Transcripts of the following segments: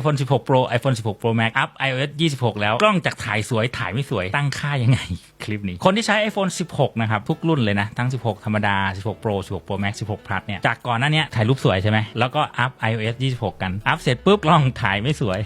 iPhone 16 Pro iPhone 16 Pro Max อัพ iOS 26 แล้ว กล้องจากถ่ายสวยถ่ายไม่สวยตั้งค่ายังไง คลิปนี้ คนที่ใช้ iPhone 16 นะครับ ทุกรุ่นเลยนะ ทั้ง 16 ธรรมดา 16 Pro 16 Pro Max 16 Plus เนี่ย จากก่อนหน้านี้ถ่ายรูปสวยใช่ไหม แล้วก็อัพ iOS 26 กัน อัพเสร็จปุ๊บกล้องถ่ายไม่สวย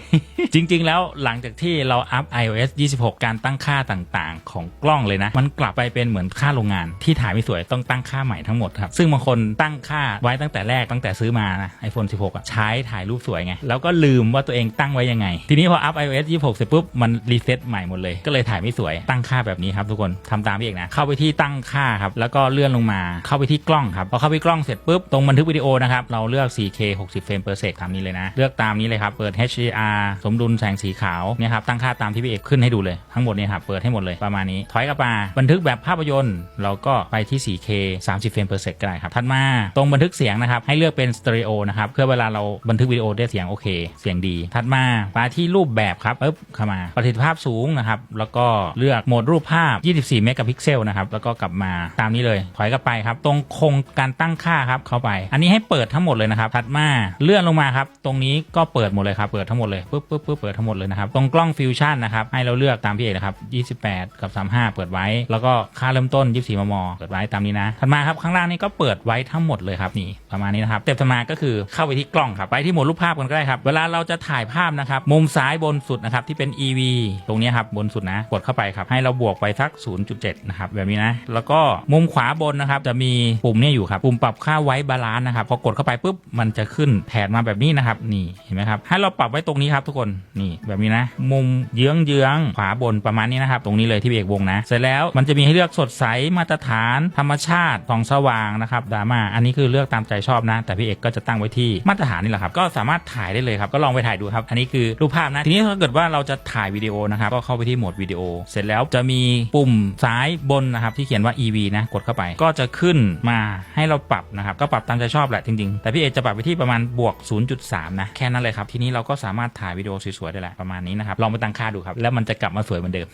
จริง ๆ แล้วหลังจากที่เราอัพ iOS 26 การตั้งค่าต่างๆ ของกล้องเลยนะ มันกลับไปเป็นเหมือนค่าโรงงานที่ถ่ายไม่สวยต้องตั้งค่าใหม่ทั้งหมดครับซึ่งบางคนตั้งค่าไว้ตั้งแต่แรกตั้งแต่ซื้อมานะ iPhone 16อะใช้ถ่ายรูปสวยไงแล้วก็ลืมว่าตัวเองตั้งไว้ยังไง ทีนี้พออัพ iOS 26เสร็จปุ๊บมันรีเซ็ตใหม่หมดเลย ก็เลยถ่ายไม่สวยตั้งค่าแบบนี้ครับทุกคนทำตามพี่เอกนะเข้าไปที่ตั้งค่าครับแล้วก็เลื่อนลงมาเข้าไปที่กล้องครับพอเข้าไปกล้องเสร็จปุ๊บตรงบันทึกวิดีโอนะครับเราเลือก 4K 60เฟรม per sec ตามนี้เลยนะ เลือกตามนี้เลยครับเปิด HDR สมดุลแสงสีขาวเนี่ยครับตั้งค่าตามที่พี่เอกขึ้นให้ดูเลยทั้งหมดเนี่ยครับเปิดให้หมดเลยประมาณนี้ถอยกลับมาบันทึกแบบภาพยนตร์ เราก็ไปที่ 4K 30เฟรม per sec ก็ได้ครับถัดมาตรงบันทึกเสียงนะครับให้เลือกเป็นสเตอริโอนะครับเพื่อเวลาเราบันทึกวิดีโอได้เสียงโอเค เสียงดีถัดมามาที่รูปแบบครับปึ๊บเข้ามาประสิทธิภาพสูงนะครับแล้วก็เลือกโหมดรูปภาพ 24 เมกะพิกเซลนะครับแล้วก็กลับมาตามนี้เลยถอยกลับไปครับ ตรงคงการตั้งค่าครับเข้าไป อันนี้ให้เปิดทั้งหมดเลยนะครับถัดมาเลื่อนลงมาครับตรงนี้ก็เปิดหมดเลยครับเปิดทั้งหมดเลยปึ๊บปึ๊บปึ๊บเปิดทั้งหมดเลยนะครับตรงกล้องฟิวชั่นนะครับให้เราเลือกตามพี่เอกนะครับ 28 กับ 35 เปิดไว้ แล้วก็ค่าเริ่มต้น 24 มม เปิดไว้ตามนี้นะถัดมาครับข้างล่างนี้ก็เปิดไว้ทั้งหมดเลยครับนี่ประมาณนี้นะครับเต็ปถัดมาก็คือเข้าไปที่กล้องครับไปที่โหมดรูปภาพกันก็ได้ครับเวลาเราจะถ่ายภาพนะครับ มุมซ้ายบนสุดนะครับที่เป็น EV ตรงนี้ครับบนสุดนะ กดเข้าไปครับ ให้เราบวกไปสัก 0.7 นะครับ แบบนี้นะ แล้วก็มุมขวาบนนะครับ จะมีปุ่มเนี่ยอยู่ครับปุ่มปรับค่าไว้บาลานซ์นะครับ พอกดเข้าไปปุ๊บมันจะขึ้นแผนมาแบบนี้นะครับ นี่เห็นไหมครับ ให้เราปรับไว้ตรงนี้ครับทุกคนนี่แบบนี้นะ มุมเยื้องเยื้องๆขวาบนประมาณนี้นะครับ ตรงนี้เลยที่พี่เอกวงนะ เสร็จแล้วมันจะมีให้เลือกสดใสมาตรฐาน ธรรมชาติส่องสว่างนะครับดราม่าอันนี้คือเลือกตามใจชอบนะ แต่พี่เอกก็จะตั้งไว้ที่มาตรฐานนี่แหละครับก็สามารถถ่ายได้เลยครับก็ลองไปถ่ายดูครับ อันนี้คือรูปภาพนะ ทีนี้ถ้าเกิดว่าเราจะถ่ายวิดีโอนะครับก็เข้าไปที่โหมดวิดีโอ เสร็จแล้วจะมีปุ่มซ้ายบนนะครับที่เขียนว่า EV นะกดเข้าไป ก็จะขึ้นมาให้เราปรับนะครับก็ปรับตามใจชอบแหละจริงๆ แต่พี่เอจะปรับไปที่ประมาณบวก 0.3 นะแค่นั้นเลยครับทีนี้เราก็สามารถถ่ายวิดีโอสวยๆได้แหละประมาณนี้นะครับลองไปตั้งค่าดูครับแล้วมันจะกลับมาสวยเหมือนเดิม